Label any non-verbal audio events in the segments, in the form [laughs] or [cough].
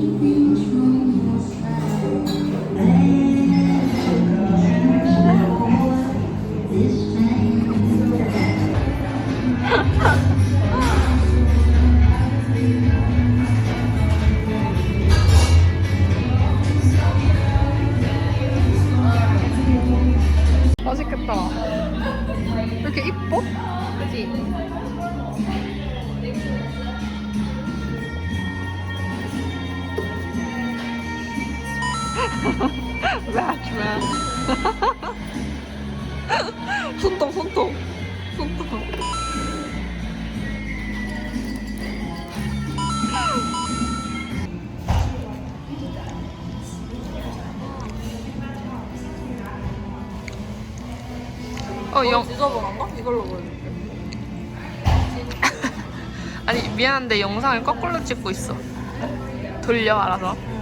맛있 랩맨. 손동, 손동. 손동. 어, 영, 지저분한가? 이걸로 보여줄게. [laughs] 아니, 미안한데 영상을 거꾸로 찍고 있어. 돌려, 알아서.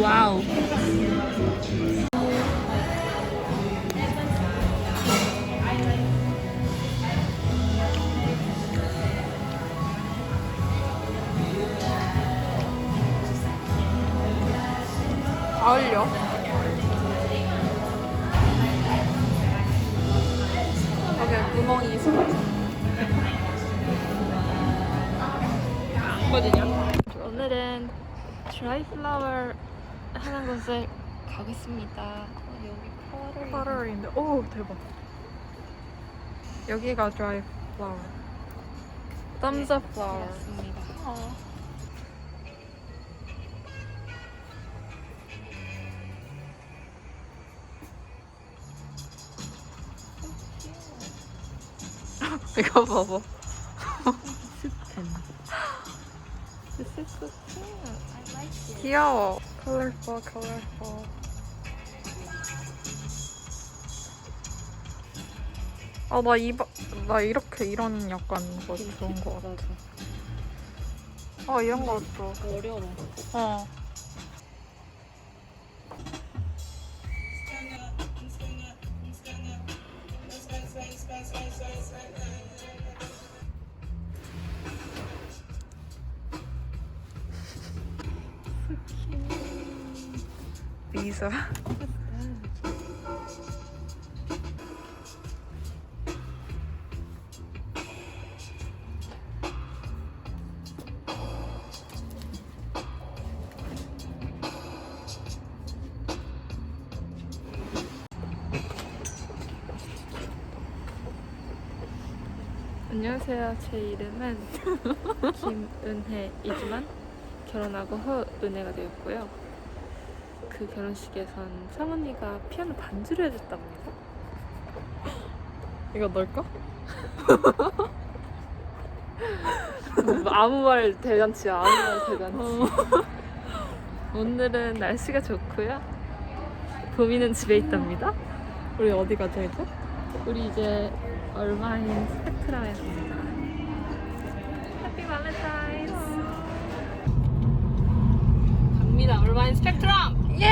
와우. 어울려. 여기 구멍이 있어. 거든요. 오늘은 드라이 플라워 하는 곳을 가겠습니다. 어, 여기 펄을 파라인데, 오 대박. 여기가 드라이 플라워. 덤스 플라워. 맞습니다. [laughs] 이거 봐봐. 귀여워. 컬러풀, 컬러풀. 아, 나 이, 나 이렇게 이런 약간 거 좋은 거 같아. 어, 이런 거 좋아. 어려워. 어. 리사. 안녕하세요. 제 이름은 [laughs] 김은혜이지만 결혼하고 후 은혜가 되었고요. 그 결혼식에선 사모니가 피아노 반주를 해서 이거 넣을까? 뭐 아무 말 대잔치야 아무 말 대잔치. 오늘은 날씨가 좋고요. 봄이는 집에 있답니다. 우리 어디 가자, 이제? 우리 이제 얼마인 스펙트럼에 갑니다. 해피 발렌타인 갑니다 얼마인 스펙트럼 예!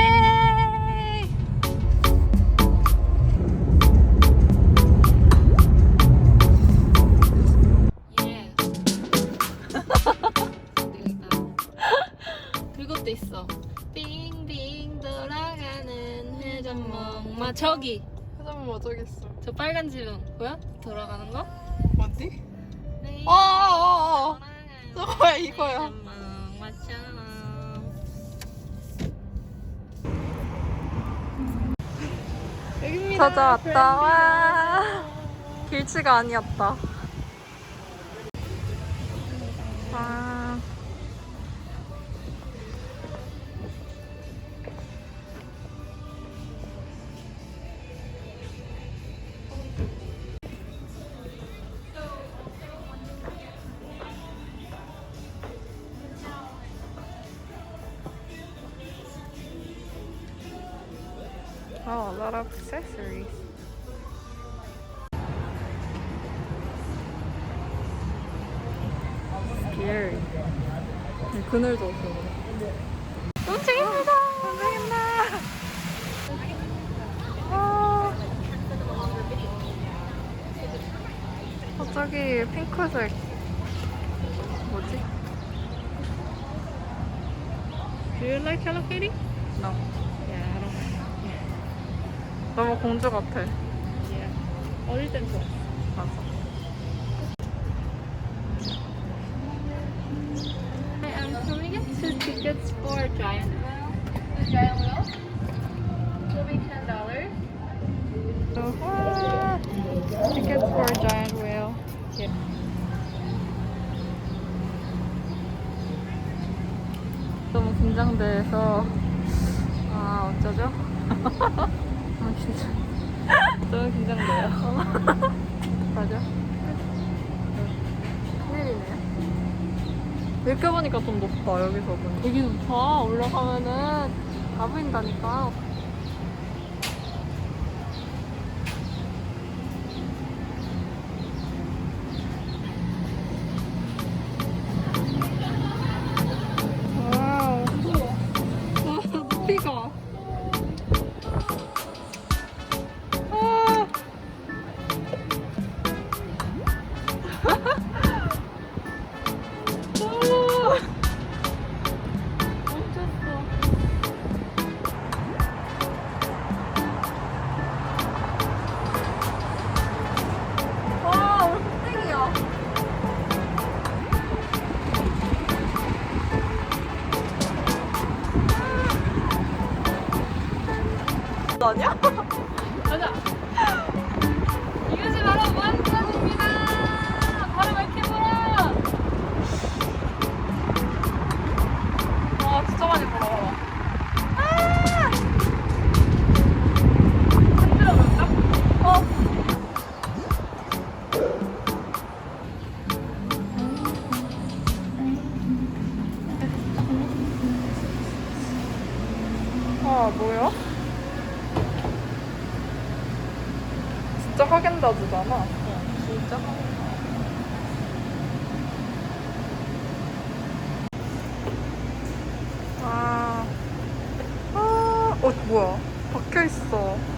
예 [laughs] 그것도 있어 빙빙 돌아가는 회전목마 저기 회장님 어쩌겠어. 저 빨간 지붕 보여? 돌아가는 거? 어디? 네. 어, 어, 어, 어. 저거야, 이거야. 찾아왔다. 와. 길치가 아니었다. Oh, a lot of accessories. Scary. 그늘도 없어. 움직입니다. 움직인다. 와. 저기 핑크색 뭐지? Do you like Hello Kitty? No. Yeah, I don't like 너무 공주 같아. Yeah. 어릴 땐 좋았어. 맞아. I'm coming in two tickets for Giant Wheel. The Giant Wheel will be ten dollars. Tickets for giant whale. 너무 긴장돼서 아 어쩌죠? 아 진짜 [laughs] 너무 긴장돼요. [laughs] 맞아. 큰일이네요. 이렇게 보니까 좀 높다, 여기서 보니. 되게 높아. 올라가면은 다 보인다니까. 아니야? 가자. 이것이 바로 완전입니다. 바로 맥힘으로. 와, 진짜 많이 불어. 흔들어 볼까? 어. 아, 뭐야? 진짜 하겐다즈잖아. 진짜? 아, 아, 어, 뭐야? 박혀 있어.